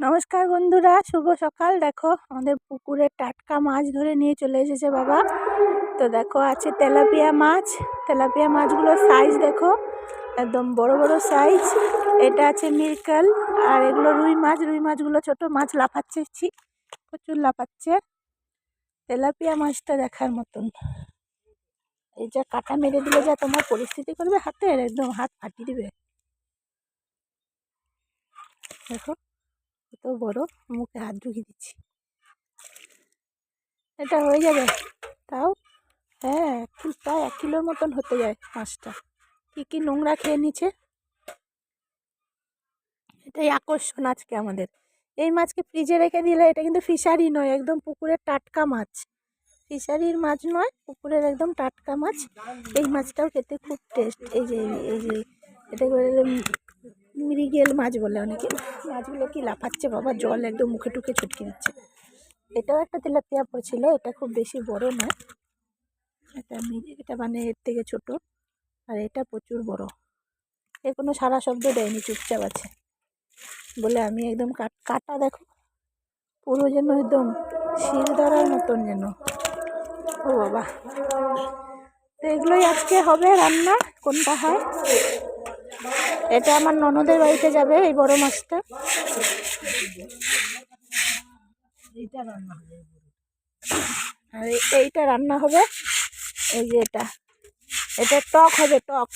নমস্কার বন্ধুরা, শুভ সকাল। দেখো, আমাদের পুকুরে টাটকা মাছ ধরে নিয়ে চলে এসেছে বাবা। তো দেখো, আছে তেলাপিয়া মাছ। তেলাপিয়া মাছগুলোর সাইজ দেখো, একদম বড় বড় সাইজ এটা আছে মিরকাল, আর এগুলো রুই মাছ। রুই মাছগুলো ছোট মাছ লাফাচ্ছে প্রচুর লাফাচ্ছে। তেলাপিয়া মাছটা দেখার মতন। এই যা কাটা মেরে দিলে যা তোমার পরিস্থিতি করবে হাতের, একদম হাত ফাটিয়ে দিবে। দেখো। কত বড় মুখে হাত ঢুকিয়ে দিচ্ছি। এটা হয়ে যাবে। তাও? হ্যাঁ প্রায় এক কিলোর মতন হতে যায় মাছটা। কী কী নোংরা খেয়ে নিচ্ছে? এটাই আকর্ষণ আজকে আমাদের। এই মাছকে ফ্রিজে রেখে দিলে এটা কিন্তু ফিশারি নয়, একদম পুকুরের টাটকা মাছ। ফিশারির মাছ নয়, পুকুরের একদম টাটকা মাছ। এই মাছটাও খেতে খুব টেস্ট এই যে এই যে এটা বলে মৃগেল মাছ বলে অনেকে। মাছগুলো কি লাফাচ্ছে বাবা? জল একদম মুখে টুকে ছুটকে দিচ্ছে। এটাও একটা তেলাপিয়া পড়ছিল এটা খুব বেশি বড় নয় এটা এটা মানে এর থেকে ছোট। আর এটা প্রচুর বড়। এর কোনো সারা শব্দ দেয়নি, চুপচাপ আছে। বলে আমি একদম কাটা দেখো। পুরো যেন একদম শিল ধরার মতন যেন। ও বাবা। তো এগুলোই আজকে হবে রান্না, কোনটা হয়? এটা আমার ননদের বাড়িতে যাবে এই বড় মাছটা। এইটা রান্না হবে আর এইটা রান্না হবে এই যে এটা। এটা টক হবে টক।